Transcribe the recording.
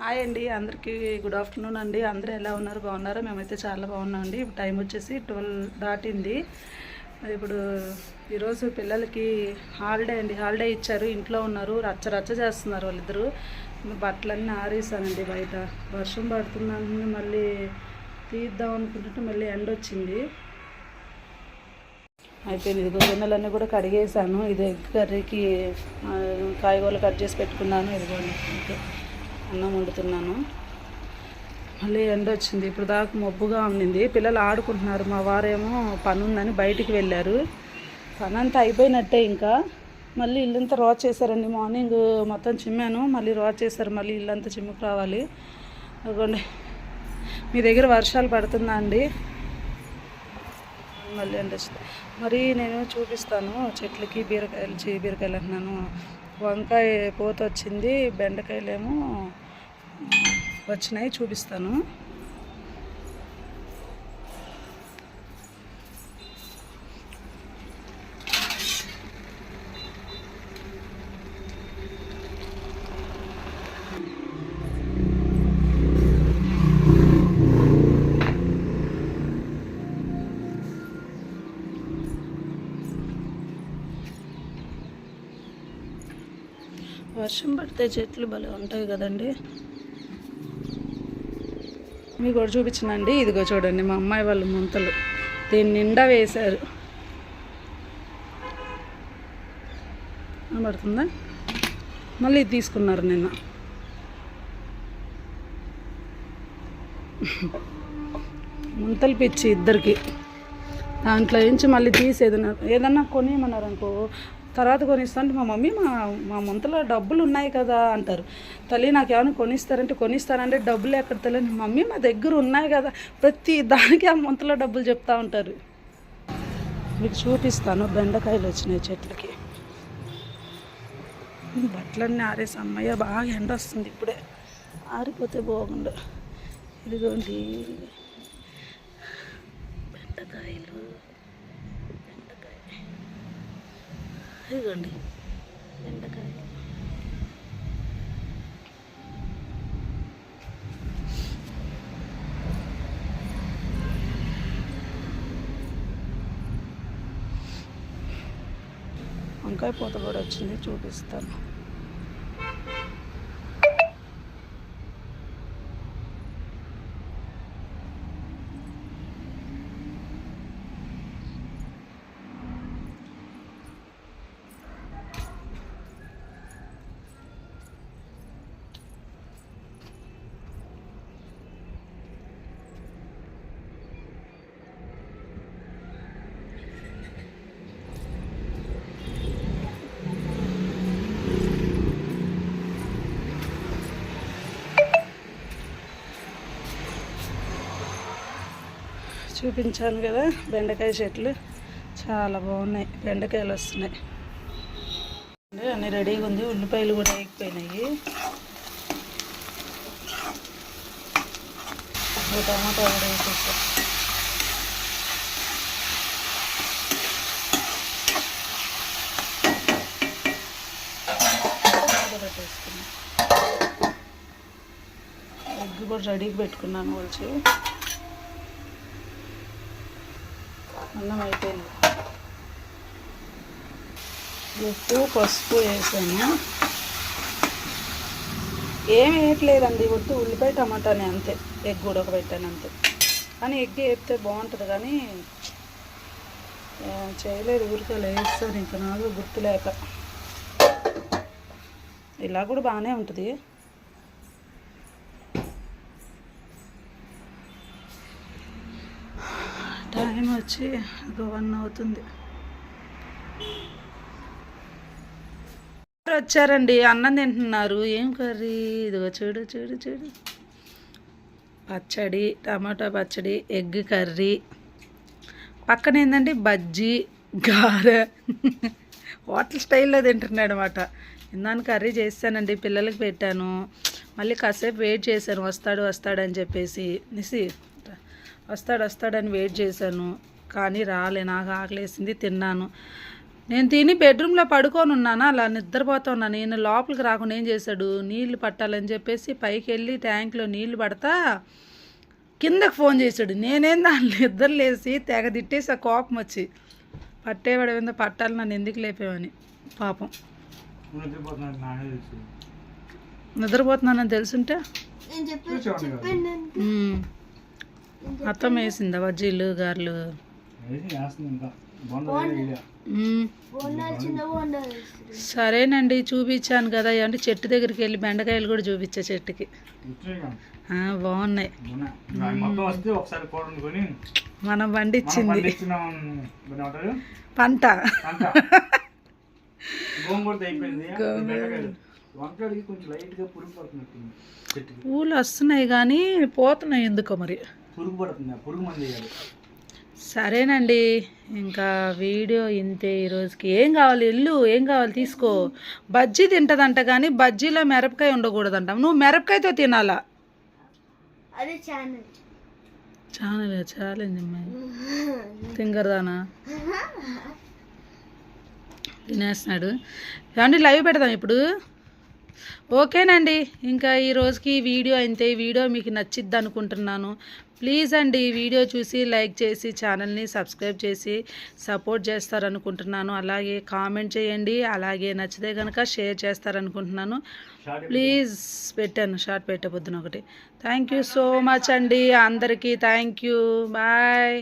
Hi అండి అందరికీ good afternoon అండి. అందరూ ఎలా ఉన్నారు? బాగున్నారో? మేమైతే చాలా బాగున్నాం అండి ఇప్పుడు టైం వచ్చేసి ట్వెల్వ్ దాటింది. ఇప్పుడు ఈరోజు పిల్లలకి హాలిడే అండి. హాలిడే ఇచ్చారు. ఇంట్లో ఉన్నారు. రచ్చ రచ్చ చేస్తున్నారు వాళ్ళిద్దరూ. బట్టలన్నీ ఆరేసానండి బయట. వర్షం పడుతుందని మళ్ళీ తీద్దాం అనుకుంటుంటే మళ్ళీ ఎండ వచ్చింది అయిపోయింది. ఇదిగో గిన్నెలన్నీ కూడా కడిగేసాను. ఇది ఎగ్ కర్రీకి కాయగూరలు కట్ చేసి పెట్టుకున్నాను. ఇదిగోండి. అన్నం వండుతున్నాను. మళ్ళీ ఎండ వచ్చింది. ఇప్పుడు దాకా మబ్బుగా ఉండింది. పిల్లలు ఆడుకుంటున్నారు. మా వారేమో పని ఉందని బయటికి వెళ్ళారు. పని అంతా అయిపోయినట్టే ఇంకా. మళ్ళీ ఇల్లంతా రోజ్ చేశారండి. మార్నింగ్ మొత్తం చిమ్మాను. మళ్ళీ రోజ్ చేశారు. మళ్ళీ ఇల్లంతా చిమ్ముకు రావాలి. అదిగోండి మీ దగ్గర వర్షాలు పడుతుందా అండి? మళ్ళీ ఎండ మరీ మరి నేను చూపిస్తాను చెట్లకి బీరకాయలు చీ బీరకాయలు అంటున్నాను. వంకాయ పోత వచ్చింది బెండకాయలేమో వచ్చినాయి చూపిస్తాను. వర్షం పడితే చెట్లు భలే ఉంటాయి కదండి. మీకు కూడా చూపించినండి. ఇదిగో చూడండి మా అమ్మాయి వాళ్ళు ముంతలు. దీని నిండా వేశారు. పడుతుందా మళ్ళీ ఇది తీసుకున్నారు నిన్న. ముంతలు పిచ్చి ఇద్దరికి. దాంట్లో నుంచి మళ్ళీ తీసి ఏదైనా ఏదన్నా కొనియమన్నారు అనుకో తర్వాత కొనిస్తాంటే మా మమ్మీ మా మా ముంతలో డబ్బులు ఉన్నాయి కదా అంటారు. తల్లి నాకు ఏమైనా కొనిస్తారంటే కొనిస్తానంటే డబ్బులు ఎక్కడ తెలియని మమ్మీ మా దగ్గర ఉన్నాయి కదా. ప్రతి దానికి ఆ ముంతలో డబ్బులు చెప్తా ఉంటారు. మీకు చూపిస్తాను బెండకాయలు వచ్చినాయి చెట్లకి. బట్టలన్నీ ఆరేసి అమ్మయ్య బాగా ఎండ వస్తుంది ఇప్పుడే. ఆరిపోతే బాగుండు. ఇదిగోండి. బెండకాయలు బెండకాయ ఇదిగోండి. బెండకాయలు వంకాయ పూత కూడా వచ్చింది చూపిస్తాను. చూపించాను కదా బెండకాయ చెట్లు. చాలా బాగున్నాయి. బెండకాయలు వస్తున్నాయి. అన్నీ రెడీగా ఉంది. ఉల్లిపాయలు కూడా వేగిపోయినాయి ఒక టమాటా కూడా వేసేసాం. ఎగ్ కూడా రెడీగా పెట్టుకున్నాను వచ్చి అన్నం అయిపోయింది. ఉప్పు పసుపు వేసాను. ఏం వేయట్లేదండి ఒట్టు ఉల్లిపాయ టమాటానే అంతే. ఎగ్ ఉడకబెట్టాను అంతే. కానీ ఎగ్ వేపితే బాగుంటుంది కానీ చేయలేదు ఊరికే వేస్తాను ఇంకా నాకు గుర్తులేక. ఇలా కూడా బాగానే ఉంటుంది. టైం వచ్చి ఒక వన్ అవుతుంది. వచ్చారండి? అన్నం తింటున్నారు. ఏం కర్రీ? ఇదిగో చూడు చూడు చూడు. పచ్చడి టమాటా పచ్చడి ఎగ్ కర్రీ. పక్కన ఏంటంటే బజ్జీ గారె. హోటల్ స్టైల్లో తింటున్నాడు అనమాట ఇందాక కర్రీ చేస్తానండి పిల్లలకి పెట్టాను. మళ్ళీ కాసేపు వెయిట్ చేశాను. వస్తాడు వస్తాడు అని చెప్పేసి. నిసి వస్తాడు వస్తాడని వెయిట్ చేశాను. కానీ రాలే నాకు ఆకలేసింది తిన్నాను. నేను తిని బెడ్రూమ్లో పడుకొని ఉన్నాను? అలా నిద్రపోతా ఉన్నాను నేను లోపలికి రాకుండా ఏం చేశాడు? నీళ్ళు పట్టాలని చెప్పేసి పైకి వెళ్ళి ట్యాంక్లో నీళ్ళు పడతా కిందకి ఫోన్ చేశాడు. నేనేం దాన్ని నిద్ర లేసి తెగ తిట్టేసి ఆ కోపం వచ్చి పట్టేవాడు ఏందో పట్టాలి నన్ను ఎందుకు లేపేవని. పాపం. నిద్రపోతున్నానని తెలుసుంటే? అత్తం వేసిందా? బజ్జీలు గారెలు? సరేనండి చూపించాను కదా. అంటే చెట్టు దగ్గరికి వెళ్ళి బెండకాయలు కూడా చూపించా చెట్టుకి. బాగున్నాయి. మొత్తం మనం మనం పండించింది. పంట. పూలు వస్తున్నాయి కానీ పోతున్నాయి ఎందుకో మరి? పురుగు పడుతుంది ఆ పురుగు మంది వేయాలి. సరేనండి ఇంకా వీడియో ఇంతే ఈరోజుకి ఏం కావాలి? ఇల్లు ఏం కావాలి? తీసుకో. బజ్జీ తింటదంట కానీ బజ్జీలో మిరపకాయ ఉండకూడదంట. నువ్వు మిరపకాయతో తినాలా? అదే ఛానల్. చాలా ఛాలెంజ్ అమ్మాయి. తింగరదానా? తినేస్తున్నాడు. ఏమండి లైవ్ పెడదాం ఇప్పుడు? ఓకేనండి. ఇంకా ఈ రోజుకి వీడియో అయితే ఈ వీడియో మీకు నచ్చిద్ది అనుకుంటున్నాను. ప్లీజ్ అండి ఈ వీడియో చూసి లైక్ చేసి ఛానల్ని సబ్స్క్రైబ్ చేసి సపోర్ట్ చేస్తారనుకుంటున్నాను. అలాగే కామెంట్ చేయండి. అలాగే నచ్చితే కనుక షేర్ చేస్తారనుకుంటున్నాను. ప్లీజ్ పెట్టాను. షార్ట్ పెట్టబోద్దును ఒకటి థ్యాంక్ యూ సో మచ్ అండి. అందరికీ థ్యాంక్ యూ బాయ్